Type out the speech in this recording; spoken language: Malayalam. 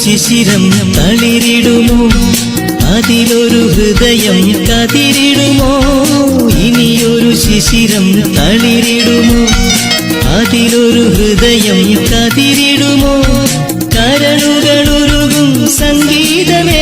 ശിശിരം തളിരിടുമോ അതിലൊരു ഹൃദയം കതിരിടുമോ ഇനിയൊരു ശിശിരം തളിരിടുമോ അതിലൊരു ഹൃദയം കതിരിടുമോ കരളുകളുരുകും സംഗീതമേ